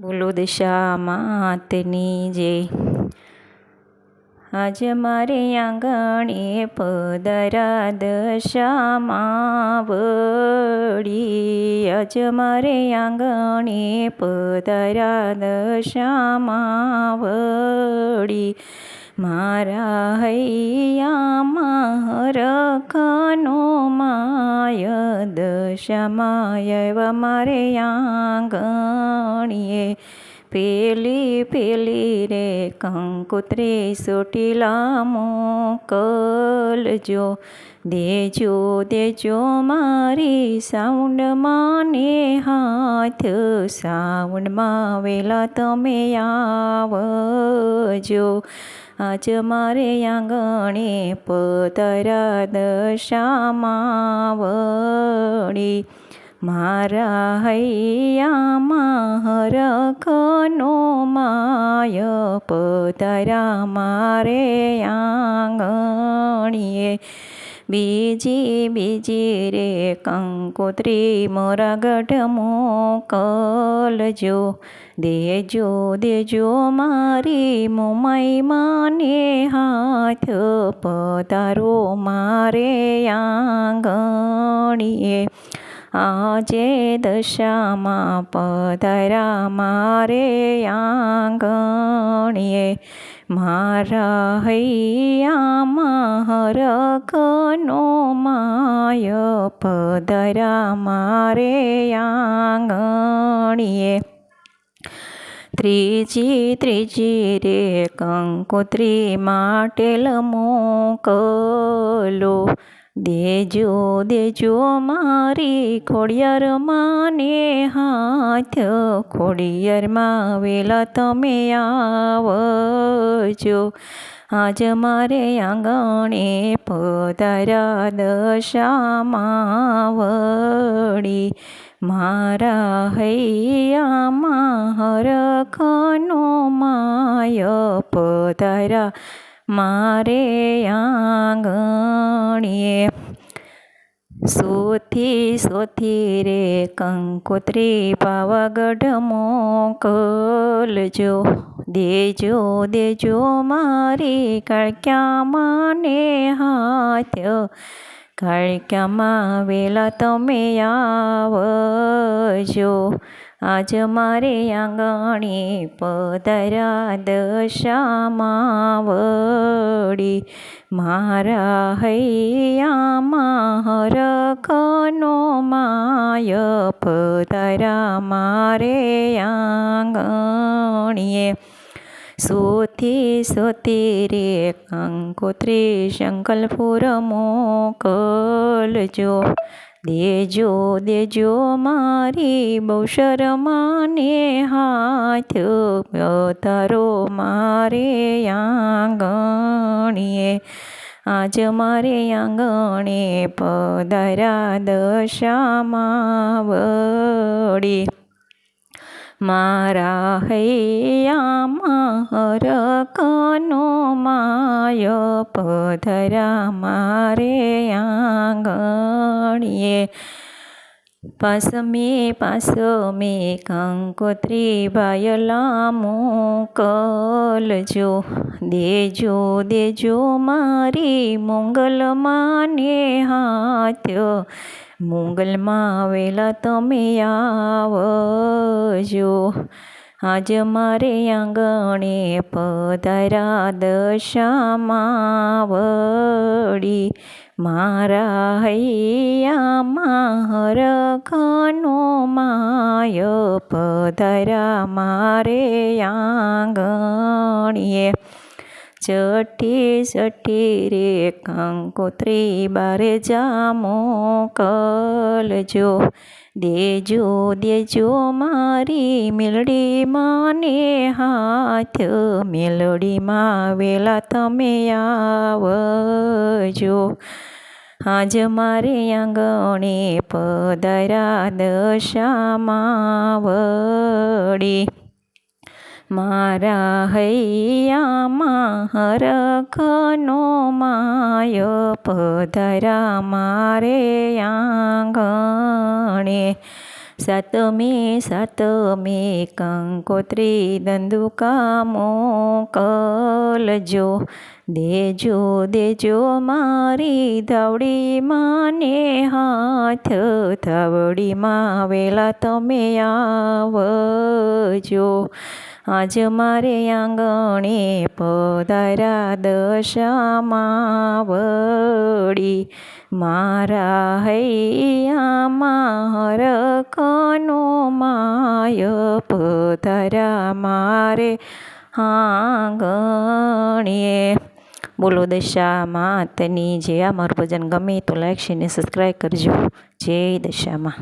બોલો દિશામાં તેની જય આજ મારે આંગણે પદરા દશામાં વળી. આજ મારે આંગણે પદરા દશામાં વળી. મારા હૈયામાં રખનો માય દશમાય મારે આંગણીએ પેલી પેલી રે કંકુત્રી સોટીલા મોકલજો દેજો દેજો મારી સાઉન્ડમાં ને હાથ, સાઉન્ડમાં વેલા તમે આવજો. આજ મારે આંગણે પતરા દશામાં વળી મારા હૈયામાં હરખનો માય પતરા મારે આંગણીએ. બીજી બીજી રે કંકોત્રી મોરા ગઢ મોકલજો દેજો દેજો મારી મુમાઈ હાથ પધારો મારે આંગણીએ. આજે દશામાં પધરા મારે આંગણીએ મારા હૈયામાં હરખનો માય પધરા મારે આંગણીએ. ત્રીજી ત્રીજી રે કંકોત્રી માટેલ મોકલો. દેજો દેજો મારી ખોડિયાર માને હાથ, ખોડિયારમાં વેલા તમે આવજો. આજ મારે આંગણે પધારા દશામાં વળી મારા હૈયામાં હરખનો માય પધારા મારે આંગણીએ સોથી સોથી રે કંકોત્રી પાવાગઢ મોકલજો દેજો દેજો મારી કળક્યામાં ને હાથ. કળક્યામાં વેલા તમે આવજો. આજ મારે આંગણે પધરા દશામાં વળી મારા હૈયામાં હરખનો માય પધરા મારે આંગણીએ. સોથી સોતી રે કંકોત્રી શંકલપુર મોકલજો. દેજો દેજો મારી બહુ શરમાને હાથ તારો મારે આંગણીએ. આજ મારે આંગણે પધરા દશામાં વળી મારા હૈયામાં હરકનો માય પધરા મારે આંગણીએ. પાસમે પાસમે કંકોત્રી ભાયલા મોકલજો દેજો દેજો મારી મંગલમાને હાથ. મોગલમાં આવેલા તમે આવજો. આજ મારે આંગણે પધારા દશામાં વળી. મારા હૈયામાં હરખનો માય પધારા મારે આંગણીએ. ચઠ્ઠી જઠી રે કંકોત્રી બારે જામો કલજો. દેજો દેજો મારી મેલડી માને હાથ, મેલડીમાં વેલા તમે આવજો. આજ મારે આંગણે પદરા દશામાં વળી મારા હૈયામાં હરખનો માય પધરા મારે આંગણે સાતમે સાતમે કંકોત્રી દંદુકા મોકલજો દેજો દેજો મારી ધાવડી ને હાથ ધાવડીમાં વેલા તમે આવજો આજ મારે આંગણે પધાર્યા દશામાં વળી મારા હૈયામાં હરકનો માય પધરા મારે આંગણીએ બોલો દશા માતની જે આ મારું ભજન ગમે તો લાઈક શેર ને સબસ્ક્રાઈબ કરજો. જય દશામાં.